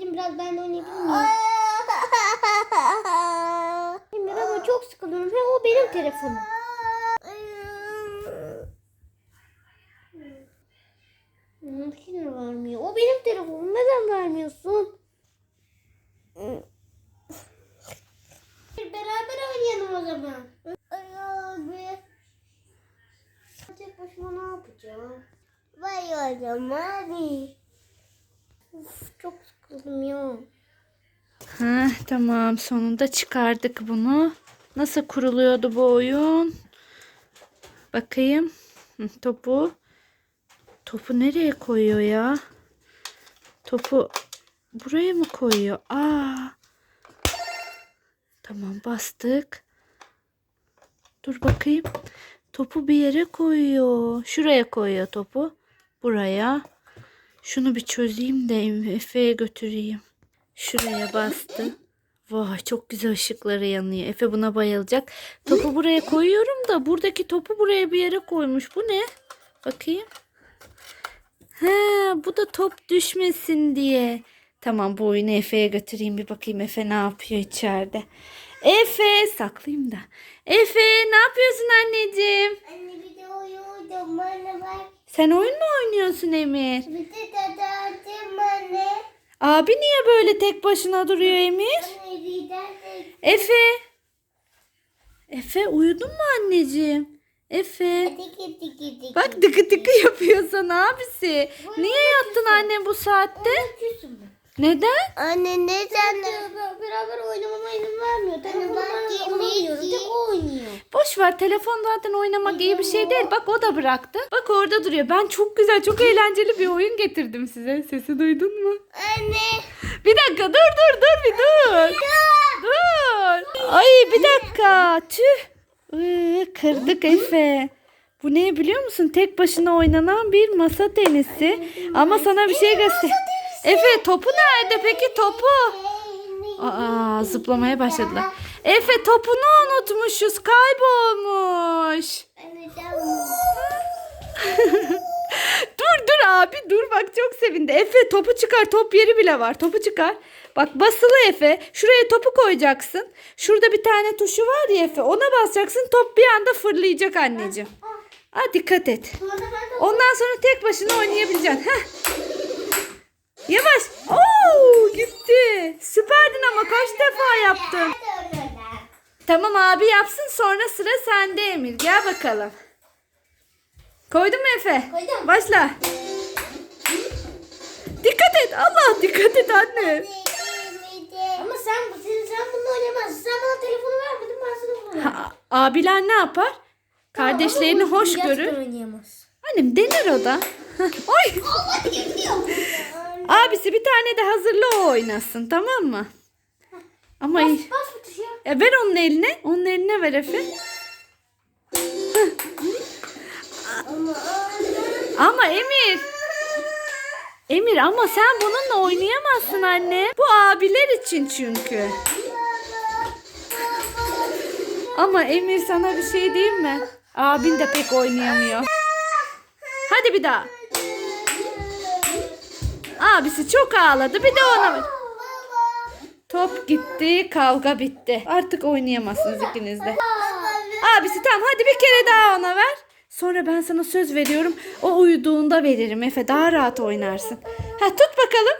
Biraz ben de oynayabilir miyim? Emir ama çok sıkılıyorum. Hem o benim telefonum. Yine vermiyor. O benim telefonum. Neden vermiyorsun? Beraber oynayalım o zaman. Ay abi. Tek başıma ne yapacağım? Vay oğlum abi. Uf, çok sıkıldım ya. Ha, tamam sonunda çıkardık bunu. Nasıl kuruluyordu bu oyun? Bakayım. Topu. Topu nereye koyuyor ya? Topu buraya mı koyuyor? Aa. Tamam bastık. Dur bakayım. Topu bir yere koyuyor. Şuraya koyuyor topu. Buraya. Şunu bir çözeyim de Efe'ye götüreyim. Şuraya bastı. Vay çok güzel ışıkları yanıyor. Efe buna bayılacak. Topu buraya koyuyorum da buradaki topu buraya bir yere koymuş. Bu ne? Bakayım. He, bu da top düşmesin diye. Tamam bu oyunu Efe'ye götüreyim bir bakayım Efe ne yapıyor içeride. Efe saklayayım da. Efe ne yapıyorsun anneciğim? Anne Sen oyun mu oynuyorsun Emir? Bir de dadacım anne. Abi niye böyle tek başına duruyor Emir? Efe. Efe uyudun mu anneciğim? Efe. Bak tıkı tıkı yapıyor sana abisi. Niye yattın anne bu saatte? Neden? Anne neden? Beraber oynamama izin vermiyor. Telefonla oynuyorum. Tek o oynuyor. Boş ver telefon zaten oynamak iyi bir şey değil. Bak o da bıraktı. Bak orada duruyor. Ben çok güzel çok eğlenceli bir oyun getirdim size. Sesi duydun mu? Anne. Bir dakika dur dur dur bir dur. Dur. Ay bir dakika. Tüh. Iı, kırdık Efe. Bu ne biliyor musun? Tek başına oynanan bir masa tenisi. Ama sana bir şey göster. Efe topu nerede peki topu? Aa zıplamaya başladılar. Efe topunu unutmuşuz. Kaybolmuş. Dur dur abi dur bak çok sevindi. Efe topu çıkar top yeri bile var. Topu çıkar. Bak basılı Efe. Şuraya topu koyacaksın. Şurada bir tane tuşu var ya Efe. Ona basacaksın top bir anda fırlayacak anneciğim. Ha dikkat et. Ondan sonra tek başına oynayabileceksin. Heh. Yavaş. Oo gitti. Süperdin ama kaç defa yaptın. Tamam abi yapsın sonra sıra sende Emir. Gel bakalım. Koydun mu Efe? Koydum. Başla. Dikkat et. Allah dikkat et anne. Ama sen, sen, sen bununla oynamazsın. Sen bana telefonu vermedin ben sana bunu verdim. Ha, abiler ne yapar? Kardeşlerini Ama bu hoş görür. oynayamaz. Annem dener o da. Oy. Allah. Abisi bir tane de hazırla o oynasın tamam mı? Ama Bas, bas bu tuşa. E ver onun eline. Onun eline ver Efe. Ama Emir. Emir ama sen bununla oynayamazsın anne. Bu abiler için çünkü. Ama Emir sana bir şey diyeyim mi? Abin de pek oynayamıyor. Hadi bir daha. Abisi çok ağladı. Bir de ona. Top gitti, kavga bitti. Artık oynayamazsınız ikiniz de. Abisi tamam hadi bir kere daha ona ver. Sonra ben sana söz veriyorum. O uyuduğunda veririm Efe. Daha rahat oynarsın. Ha tut bakalım.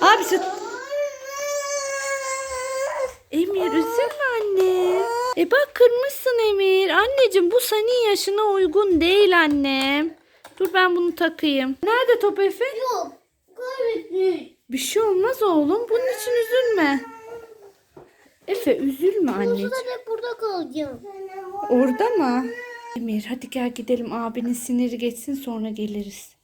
Abisi Emir üzülme anne. E bak kırmışsın Emir. Anneciğim bu senin yaşına uygun değil annem. Dur ben bunu takayım. Nerede top Efe? Yok. Bir şey olmaz oğlum. Bunun için üzülme. Efe üzülme anneciğim. Dek burada kalacağım. Orada mı? Emir hadi gel gidelim abinin siniri geçsin sonra geliriz.